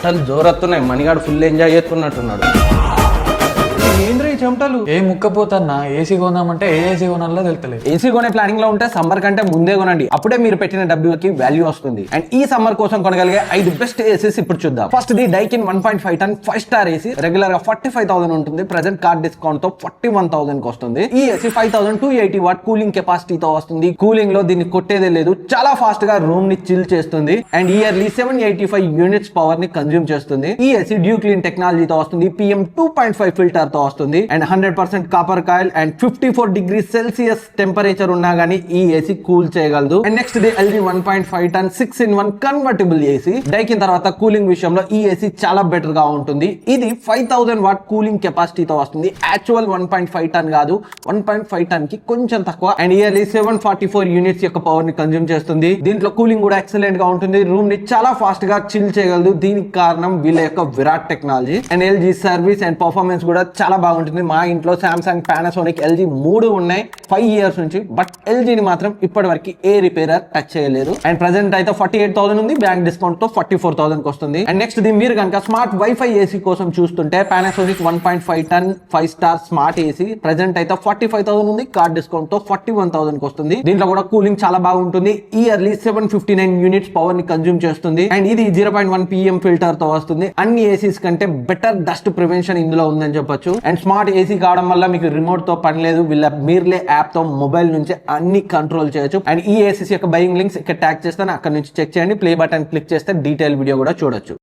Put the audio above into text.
చెమటలు జోరత్తున్నాయి. మణిగాడు full enjoy చేస్తున్నట్టున్నాడు. ఏంద్రీ? చెమటలు? ఏ ముక్కపోతన్నా AC కొందామంటే ఏ AC కొనాలో తెలుతలేదు. ఏసీ కొనే ప్లానింగ్లో ఉంటే సమ్మర్ కంటే ముందే కొనండి. అప్పుడే మీరు పెట్టిన డబ్బులకి వాల్యూ వస్తుంది. అండ్ ఈ సమ్మర్ కోసం కొనగలిగే ఐదు బెస్ట్ ఏసీస్ ఇప్పుడు చూద్దాం. First the Daikin one point five ton five star AC రెగ్యులర్గా ఫార్టీ ఫైవ్ థౌసండ్ ఉంటుంది. ప్రెసెంట్ కార్డ్ డిస్కౌంట్తో ఫార్టీ వన్ థౌసండ్కి వస్తుంది. ఈ AC five thousand two eighty watt cooling కెపాసిటీతో వస్తుంది. కూలింగ్లో దీన్ని కొట్టేదే లేదు. చాలా ఫాస్ట్గా రూమ్ని చిల్ చేస్తుంది. And yearly seven eighty five units పవర్ని కన్జ్యూమ్ చేస్తుంది. ఈ ఏసీ డ్యూ క్లీన్ టెక్నాలజీతో వస్తుంది. పిఎం టూ పాయింట్ ఫైవ్ ఫిల్టర్తో వస్తుంది. And hundred percent copper coil and fifty four degree Celsius temperature ఉన్నా గానీ ఈ ఏసీ కూల్ చేయగలదు. And next day LG one point five ton six in one convertible AC Daikin తర్వాత cooling విషయంలో ఈ AC చాలా బెటర్గా ఉంటుంది. ఇది ఫైవ్ థౌసండ్ వాట్ కూలింగ్ కెపాసిటీతో వస్తుంది. Actual one point five ton కాదు. వన్ పాయింట్ ఫైవ్ టన్కి కొంచెం తక్కువ. And yearly seven forty four units యొక్క పవర్ని కన్జ్యూమ్ చేస్తుంది. దీంట్లో కూలింగ్ కూడా ఎక్సలెంట్గా ఉంటుంది. రూమ్ని చాలా ఫాస్ట్గా చిల్ చేయగలదు. దీనికి కారణం వీళ్ళ యొక్క Virat technology. And LG service and performance కూడా చాలా బాగుంటుంది. మా ఇంట్లో శాంసంగ్ పానాసోనిక్ ఎల్జీ మూడు ఉన్నాయి. ఫైవ్ ఇయర్స్ నుంచి. బట్ ఎల్జీని మాత్రం ఇప్పటి వరకు ఏ రిపేరర్ టచ్ చేయలేదు. అండ్ ప్రెసెంట్ అయితే ఫార్టీ ఎయిట్ థౌసండ్ ఉంది. బ్యాంక్ డిస్కౌంట్తో ఫార్టీ ఫోర్ థౌసండ్ వస్తుంది అండ్ నెక్స్ట్ ది మీరు కనుక స్మార్ట్ వైఫై ఏసీ కోసం చూస్తుంటే Panasonic one point five ton five star smart AC present అయితే ఫార్టీ ఫైవ్ థౌసండ్ ఉంది. కార్డ్ డిస్కౌంట్తో ఫార్టీ వన్ థౌసండ్ వస్తుంది దీంట్లో కూడా కూలింగ్ చాలా బాగుంటుంది. Yearly seven fifty nine units పవర్ని కన్జ్యూమ్ చేస్తుంది. అండ్ ఇది జీరో పాయింట్ వన్ పిఎం ఫిల్టర్తో వస్తుంది. అన్ని ఏసీస్ కంటే బెటర్ డస్ట్ ప్రివెన్షన్ ఇందులో ఉందని చెప్పొచ్చు. అండ్ స్మార్ట్ ఏసీ కావడం వల్ల మీకు రిమోట్తో పని లేదు. వీళ్ళ మీర్లే యాప్తో మొబైల్ నుంచి అన్ని కంట్రోల్ చేయొచ్చు. అండ్ ఈ ఏసీసీ యొక్క బయింగ్ లింక్స్ ఇక్కడ ట్యాగ్ చేస్తాను. అక్కడ నుంచి చెక్ చేయండి. ప్లే బటన్ క్లిక్ చేస్తే డీటెయిల్ వీడియో కూడా చూడొచ్చు.